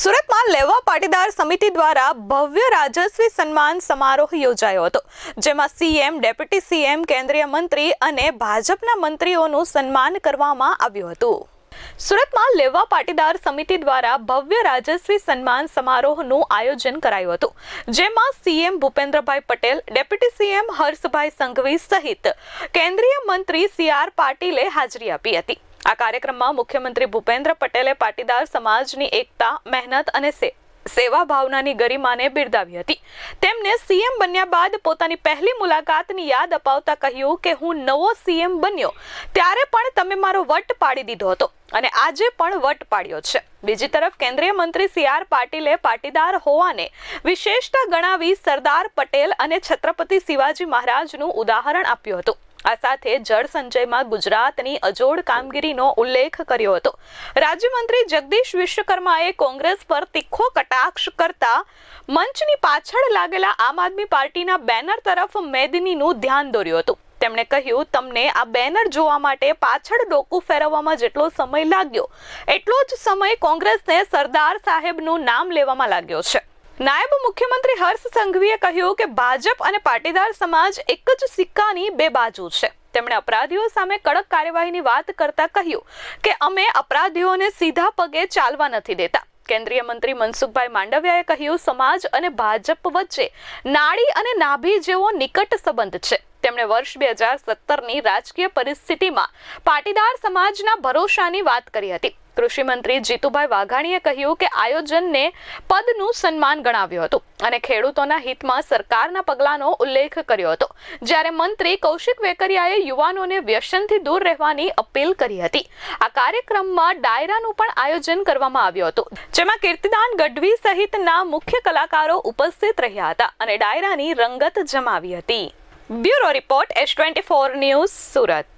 સુરતમાં લેવા પાટીદાર સમિતિ દ્વારા ભવ્ય રાજસ્વી સન્માન સમારોહ યોજાયો હતો, જેમાં સીએમ, ડેપ્યુટી સીએમ, કેન્દ્રીય મંત્રી અને ભાજપના મંત્રીઓનું સન્માન કરવામાં આવ્યું હતું. સુરતમાં લેવા પાટીદાર સમિતિ દ્વારા ભવ્ય રાજસ્વી સન્માન સમારોહનું આયોજન કરાયું હતું, જેમાં CM Bhupendrabhai Patel, deputy CM Harshbhai Sanghavi સહિત કેન્દ્રીય મંત્રી સી આર પાટીલે હાજરી આપી હતી. આ કાર્યક્રમમાં મુખ્યમંત્રી ભૂપેન્દ્ર પટેલે પાટીદાર સમાજની એકતા, મહેનત અને સેવા ભાવનાની ગરિમાને બિરદાવી હતી. તેમને સીએમ બન્યા બાદ પોતાની પહેલી મુલાકાતની યાદ અપાવતા કહ્યું કે, હું નવો સીએમ બન્યો, ત્યારે પણ તમે મારો વટ પાડી દીધો હતો અને આજે પણ વટ પાડ્યો છે. બીજી તરફ, કેન્દ્રીય મંત્રી સી. આર. પાટીલે પાટીદાર હોવાને વિશેષતા ગણાવી સરદાર પટેલ અને છત્રપતિ શિવાજી મહારાજનું ઉદાહરણ આપ્યું હતું. આ સાથે જળ સંચયમાં ગુજરાતની અજોડ કામગીરીનો ઉલ્લેખ કર્યો હતો. રાજ્યમંત્રી જગદીશ વિશ્વકર્માએ કોંગ્રેસ પર તીખો કટાક્ષ કરતા મંચની પાછળ લાગેલા આમ આદમી પાર્ટીના બેનર તરફ મેદનીનું ધ્યાન દોર્યું હતું. તેમણે કહ્યું, તમને આ બેનર જોવા માટે પાછળ ડોકું ફેરવવામાં જેટલો સમય લાગ્યો, એટલો જ સમય કોંગ્રેસને સરદાર સાહેબનું નામ લેવામાં લાગ્યો છે. નાયબ મુખ્યમંત્રી હર્ષ સંઘવીએ કહ્યું કે ભાજપ અને પાટીદાર સમાજ એક જ સિક્કાની બે બાજુ છે. તેમણે અપરાધીઓ સામે કડક કાર્યવાહીની વાત કરતા કહ્યું કે અમે અપરાધીઓને સીધા પગે ચાલવા નથી દેતા. કેન્દ્રીય મંત્રી મનસુખભાઈ માંડવિયાએ કહ્યું, સમાજ અને ભાજપ વચ્ચે નાડી અને નાભી જેવો નિકટ સંબંધ છે. તેમણે વર્ષ બે હજાર સત્તરની રાજકીય પરિસ્થિતિમાં પાટીદાર સમાજના ભરોસાની વાત કરી હતી. કૃષિ મંત્રી જીતુભાઈ વાઘાણીએ કહ્યું કે આયોજનને પદનું સન્માન ગણાવ્યું હતું અને ખેડૂતોના હિતમાં સરકારના પગલાંનો ઉલ્લેખ કર્યો હતો. જ્યારે મંત્રી કૌશિક વેકરિયાએ યુવાનોને વ્યસનથી દૂર રહેવાની અપીલ કરી હતી. આ કાર્યક્રમમાં ડાયરાનું પણ આયોજન કરવામાં આવ્યું હતું. જેમાં કીર્તિદાન ગઢવી સહિતના મુખ્ય કલાકારો ઉપસ્થિત રહ્યા હતા અને ડાયરાની રંગત જમાવી હતી. Bureau report S twenty four news Surat.